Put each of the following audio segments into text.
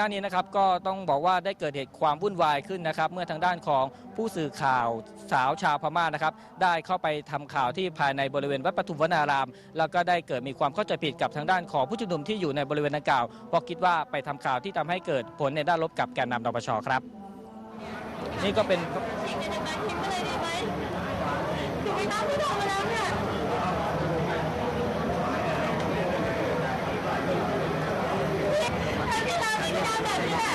ด้านนี้นะครับก็ต้องบอกว่าได้เกิดเหตุความวุ่นวายขึ้นนะครับ เมื่อทางด้านของผู้สื่อข่าวสาวชาวพม่านะครับ ได้เข้าไปทำข่าวที่ภายในบริเวณวัดปทุมวนาราม แล้วก็ได้เกิดมีความเข้าใจผิดกับทางด้านของผู้ชุมนุมที่อยู่ในบริเวณดังกล่าวเพราะคิดว่าไปทำข่าวที่ทำให้เกิดผลในด้านลบกับแกนนำนปชครับ นี่ก็เป็น ถูกไหมน้องที่โดนมาแล้วเนี่ยไม่ได้ไม่ได้แบบนี้แหละ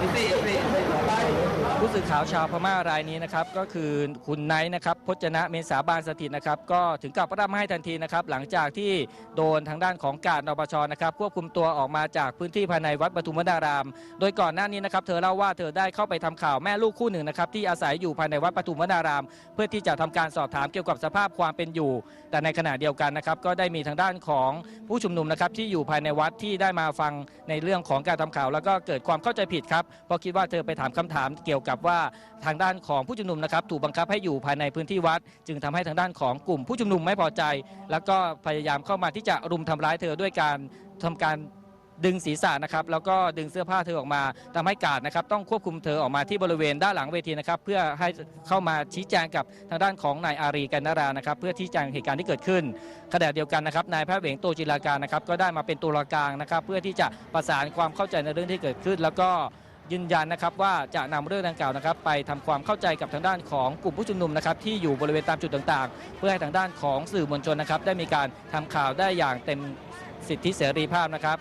ผู้ สื่อข่าวชาวพม่ารายนี้นะครับก็คือคุณไนท์นะครับพจนะเมษาบานสถิตนะครับก็ถึงกับร่ำให้ทันทีนะครับหลังจากที่โดนทางด้านของการนปชนะครับควบคุมตัวออกมาจากพื้นที่ภายในวัดปทุมวนาราม โดยก่อนหน้านี้นะครับเธอเล่าว่าเธอได้เข้าไปทำข่าวแม่ลูกคู่หนึ่งนะครับที่อาศัยอยู่ภายในวัดปทุมวนาราม เพื่อที่จะทำการสอบถามเกี่ยวกับสภาพความเป็นอยู่ แต่ในขณะเดียวกันนะครับก็ได้มีทางด้านของผู้ชุมนุมนะครับที่อยู่ภายในวัดที่ได้มาฟังในเรื่องของการทำข่าว แล้วก็เกิดความเข้าใจผิดครับเพราะคิดว่าเธอไปถามคำถามเกี่ยวกับว่าทางด้านของผู้ชุมนุมนะครับถูกบังคับให้อยู่ภายในพื้นที่วัด จึงทำให้ทางด้านของกลุ่มผู้ชุมนุมไม่พอใจ แล้วก็พยายามเข้ามาที่จะรุมทำร้ายเธอด้วยการทำการดึงศีรษะนะครับแล้วก็ดึงเสื้อผ้าเธอออกมาทำให้กาดนะครับต้องควบคุมเธอออกมาที่บริเวณด้านหลังเวทีนะครับเพื่อให้เข้ามาชี้แจงกับทางด้านของนายอารีกันนารานะครับเพื่อชี้แจงเหตุการณ์ที่เกิดขึ้นขณะเดียวกันนะครับนายแพทย์เหวงโตจิราการนะครับก็ได้มาเป็นตัวกลางนะครับเพื่อที่จะประสานความเข้าใจในเรื่องที่เกิดขึ้น แล้วก็ ยืนยันนะครับว่าจะนำเรื่องดังกล่าวนะครับ ไปทำความเข้าใจกับทางด้านของกลุ่มผู้ชุมนุมนะครับที่อยู่บริเวณตามจุดต่างๆ เพื่อให้ทางด้านของสื่อมวลชนนะครับ ได้มีการทำข่าวได้อย่างเต็มสิทธิเสรีภาพนะครับ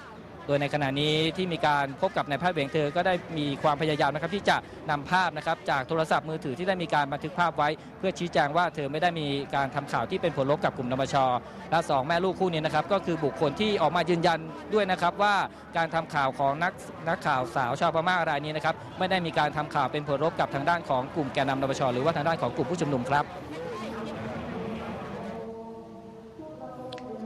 โดยในขณะนี้ที่มีการพบกับนายแพทย์เวงเธอก็ได้มีความพยายามนะครับที่จะนำภาพนะครับจากโทรศัพท์มือถือที่ได้มีการบันทึกภาพไว้ เพื่อชี้แจงว่าเธอไม่ได้มีการทำข่าวที่เป็นผลลบกับกลุ่มนปชและสองแม่ลูกคู่นี้นะครับก็คือบุคคลที่ออกมายืนยันด้วยนะครับว่าการทำข่าวของนักนักข่าวสาวชาวพม่ารายนี้นะครับไม่ได้มีการทำข่าวเป็นผลลบกับทางด้านของกลุ่มแกนนำนปชหรือว่าทางด้านของกลุ่มผู้ชุมนุมครับ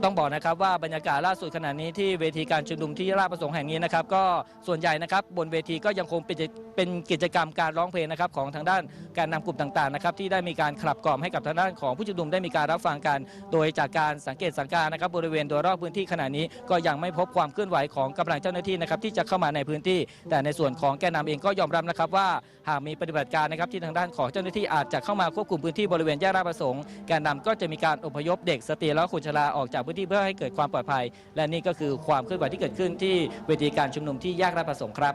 ต้องบอกนะครับว่าบรรยากาศล่าสุดขณะนี้ที่เวทีการชุมนุมที่ราชประสงค์แห่งนี้นะครับก็ส่วนใหญ่นะครับบนเวทีก็ยังคงเป็นเป็นกิจกรรมการร้องเพลงนะครับของทางด้านการนำกลุ่มต่างๆนะครับที่ได้มีการขับกล่อมให้กับทางด้านของผู้ชุมนุมได้มีการรับฟังกัน โดยจากการสังเกตสังการนะครับบริเวณโดยรอบพื้นที่ขณะนี้ก็ยังไม่พบความเคลื่อนไหวของกำลังเจ้าหน้าที่นะครับที่จะเข้ามาในพื้นที่ แต่ในส่วนของแกนนำเองก็ยอมรับนะครับว่าหากมีปฏิบัติการนะครับที่ทางด้านของเจ้าหน้าที่อาจจะเข้ามาควบคุมพื้นที่บริเวณแยกราชประสงค์แกนนำก็จะมีการอพยพเด็กสตรีและคนชราออกจากพื้นที่เพื่อให้เกิดความปลอดภัย และนี่ก็คือความเคลื่อนไหวที่เกิดขึ้นที่เวทีการชุมนุมที่แยกราชประสงค์ครับ